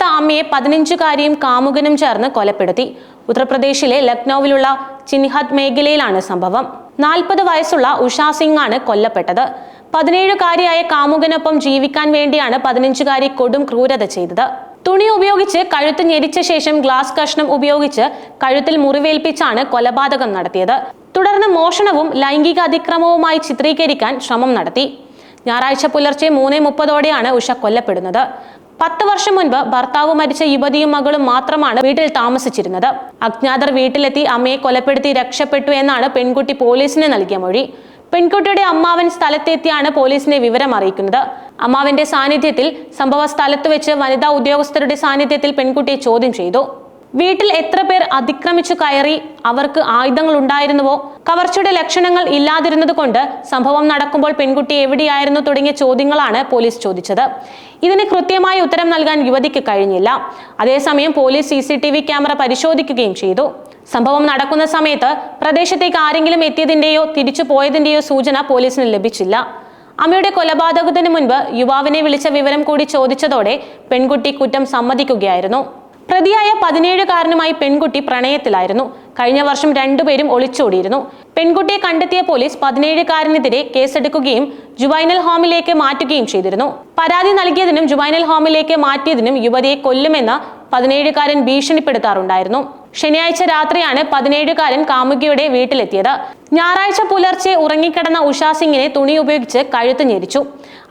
വീട്ടിലെടുത്ത അമ്മയെ പതിനഞ്ചുകാരിയും കാമുകനും ചേർന്ന് കൊലപ്പെടുത്തി. ഉത്തർപ്രദേശിലെ ലക്നൌവിലുള്ള ചിൻഹത് മേഖലയിലാണ് സംഭവം. നാൽപ്പത് വയസ്സുള്ള ഉഷാ സിംഗ് ആണ് കൊല്ലപ്പെട്ടത്. പതിനേഴുകാരിയായ കാമുകനൊപ്പം ജീവിക്കാൻ വേണ്ടിയാണ് പതിനഞ്ചുകാരി കൊടും ക്രൂരത ചെയ്തത്. തുണി ഉപയോഗിച്ച് കഴുത്ത് ഞെരിച്ച ശേഷം ഗ്ലാസ് കഷ്ണം ഉപയോഗിച്ച് കഴുത്തിൽ മുറിവേൽപ്പിച്ചാണ് കൊലപാതകം നടത്തിയത്. തുടർന്ന് മോഷണവും ലൈംഗിക അതിക്രമവുമായി ചിത്രീകരിക്കാൻ ശ്രമം നടത്തി. ഞായറാഴ്ച പുലർച്ചെ മൂന്ന് മുപ്പതോടെയാണ് ഉഷ കൊല്ലപ്പെടുന്നത്. പത്ത് വർഷം മുൻപ് ഭർത്താവ് മരിച്ച യുവതിയും മകളും മാത്രമാണ് വീട്ടിൽ താമസിച്ചിരുന്നത്. അജ്ഞാതർ വീട്ടിലെത്തി അമ്മയെ കൊലപ്പെടുത്തി രക്ഷപ്പെട്ടു എന്നാണ് പെൺകുട്ടി പോലീസിന് നൽകിയ മൊഴി. പെൺകുട്ടിയുടെ അമ്മാവൻ സ്ഥലത്തെത്തിയാണ് പോലീസിനെ വിവരം അറിയിക്കുന്നത്. അമ്മാവന്റെ സാന്നിധ്യത്തിൽ സംഭവ സ്ഥലത്ത് വെച്ച് വനിതാ ഉദ്യോഗസ്ഥരുടെ സാന്നിധ്യത്തിൽ പെൺകുട്ടിയെ ചോദ്യം ചെയ്തു. വീട്ടിൽ എത്ര പേർ അതിക്രമിച്ചു കയറി അവർക്ക് ആയുധങ്ങൾ ഉണ്ടായിരുന്നുവോ കവർച്ചയുടെ ലക്ഷണങ്ങൾ ഇല്ലാതിരുന്നത് കൊണ്ട് സംഭവം നടക്കുമ്പോൾ പെൺകുട്ടി എവിടെയായിരുന്നു തുടങ്ങിയ ചോദ്യങ്ങളാണ് പോലീസ് ചോദിച്ചത്. ഇതിന് കൃത്യമായ ഉത്തരം നൽകാൻ യുവതിക്ക് കഴിഞ്ഞില്ല. അതേസമയം police C C T V camera പരിശോധിക്കുകയും ചെയ്തു. സംഭവം നടക്കുന്ന സമയത്ത് പ്രദേശത്തേക്ക് ആരെങ്കിലും എത്തിയതിന്റെയോ തിരിച്ചു പോയതിന്റെയോ സൂചന പോലീസിന് ലഭിച്ചില്ല. അമ്മയുടെ കൊലപാതകത്തിന് മുൻപ് യുവാവിനെ വിളിച്ച വിവരം കൂടി ചോദിച്ചതോടെ പെൺകുട്ടി കുറ്റം സമ്മതിക്കുകയായിരുന്നു. പ്രതിയായ പതിനേഴുകാരനുമായി പെൺകുട്ടി പ്രണയത്തിലായിരുന്നു. കഴിഞ്ഞ വർഷം രണ്ടുപേരും ഒളിച്ചോടിയിരുന്നു. പെൺകുട്ടിയെ കണ്ടെത്തിയ പോലീസ് പതിനേഴുകാരനെതിരെ കേസെടുക്കുകയും ജുവൈനൽ ഹോമിലേക്ക് മാറ്റുകയും ചെയ്തിരുന്നു. പരാതി നൽകിയതിനും ജുവൈനൽ ഹോമിലേക്ക് മാറ്റിയതിനും യുവതിയെ കൊല്ലുമെന്ന് പതിനേഴുകാരൻ ഭീഷണിപ്പെടുത്താറുണ്ടായിരുന്നു. ശനിയാഴ്ച രാത്രിയാണ് പതിനേഴുകാരൻ കാമുകിയുടെ വീട്ടിലെത്തിയത്. ഞായറാഴ്ച പുലർച്ചെ ഉറങ്ങിക്കിടന്ന ഉഷാ സിംഗിനെ തുണി ഉപയോഗിച്ച് കഴുത്ത് ഞെരിച്ചു.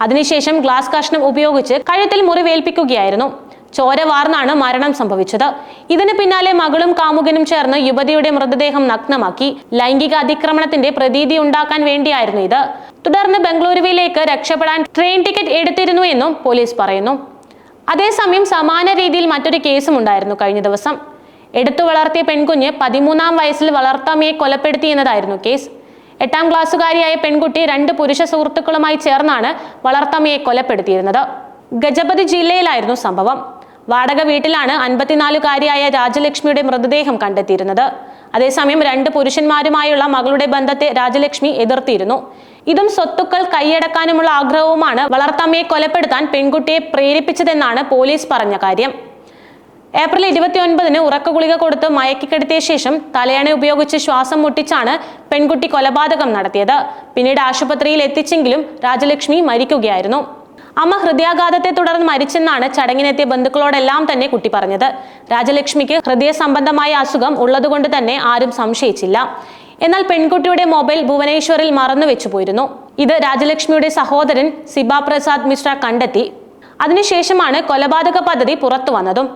അതിനുശേഷം ഗ്ലാസ് കഷ്ണം ഉപയോഗിച്ച് കഴുത്തിൽ മുറിവേൽപ്പിക്കുകയായിരുന്നു. ചോര വാർന്നാണ് മരണം സംഭവിച്ചത്. ഇതിന് പിന്നാലെ മകളും കാമുകനും ചേർന്ന് യുവതിയുടെ മൃതദേഹം നഗ്നമാക്കി. ലൈംഗിക അതിക്രമണത്തിന്റെ പ്രതീതി ഉണ്ടാക്കാൻ വേണ്ടിയായിരുന്നു ഇത്. തുടർന്ന് ബംഗളൂരുവിലേക്ക് രക്ഷപ്പെടാൻ ട്രെയിൻ ടിക്കറ്റ് എടുത്തിരുന്നു എന്നും പോലീസ് പറയുന്നു. അതേസമയം സമാന രീതിയിൽ മറ്റൊരു കേസും ഉണ്ടായിരുന്നു കഴിഞ്ഞ ദിവസം. എടുത്തു വളർത്തിയ പെൺകുഞ്ഞ് പതിമൂന്നാം വയസ്സിൽ വളർത്തമ്മയെ കൊലപ്പെടുത്തി എന്നതായിരുന്നു കേസ്. എട്ടാം ക്ലാസ്സുകാരിയായ പെൺകുട്ടി രണ്ട് പുരുഷ സുഹൃത്തുക്കളുമായി ചേർന്നാണ് വളർത്തമ്മയെ കൊലപ്പെടുത്തിയിരുന്നത്. ഗജപതി ജില്ലയിലായിരുന്നു സംഭവം. വാടക വീട്ടിലാണ് അൻപത്തിനാലുകാരിയായ രാജലക്ഷ്മിയുടെ മൃതദേഹം കണ്ടെത്തിയിരുന്നത്. അതേസമയം രണ്ട് പുരുഷന്മാരുമായുള്ള മകളുടെ ബന്ധത്തെ രാജലക്ഷ്മി എതിർത്തിരുന്നു ഇതും സ്വത്തുക്കൾ കൈയടക്കാനുമുള്ള ആഗ്രഹവുമാണ് വളർത്തമ്മയെ കൊലപ്പെടുത്താൻ പെൺകുട്ടിയെ പ്രേരിപ്പിച്ചതെന്നാണ് പോലീസ് പറഞ്ഞ കാര്യം. ഏപ്രിൽ ഇരുപത്തിയൊൻപതിന് ഉറക്ക ഗുളിക കൊടുത്ത് മയക്കിക്കെടുത്തിയ ശേഷം തലയണ ഉപയോഗിച്ച് ശ്വാസം മുട്ടിച്ചാണ് പെൺകുട്ടി കൊലപാതകം നടത്തിയത്. പിന്നീട് ആശുപത്രിയിൽ എത്തിച്ചെങ്കിലും രാജലക്ഷ്മി മരിക്കുകയായിരുന്നു. അമ്മ ഹൃദയാഘാതത്തെ തുടർന്ന് മരിച്ചെന്നാണ് ചടങ്ങിനെത്തിയ ബന്ധുക്കളോടെല്ലാം തന്നെ കുട്ടി പറഞ്ഞത്. രാജലക്ഷ്മിക്ക് ഹൃദയ സംബന്ധമായ അസുഖം ഉള്ളതുകൊണ്ട് തന്നെ ആരും സംശയിച്ചില്ല. എന്നാൽ പെൺകുട്ടിയുടെ മൊബൈൽ ഭുവനേശ്വറിൽ മറന്നു വെച്ചു പോയിരുന്നു. ഇത് രാജലക്ഷ്മിയുടെ സഹോദരൻ സിബ പ്രസാദ് മിശ്ര കണ്ടെത്തി. അതിനുശേഷമാണ് കൊലപാതക പദ്ധതി പുറത്തു വന്നതും.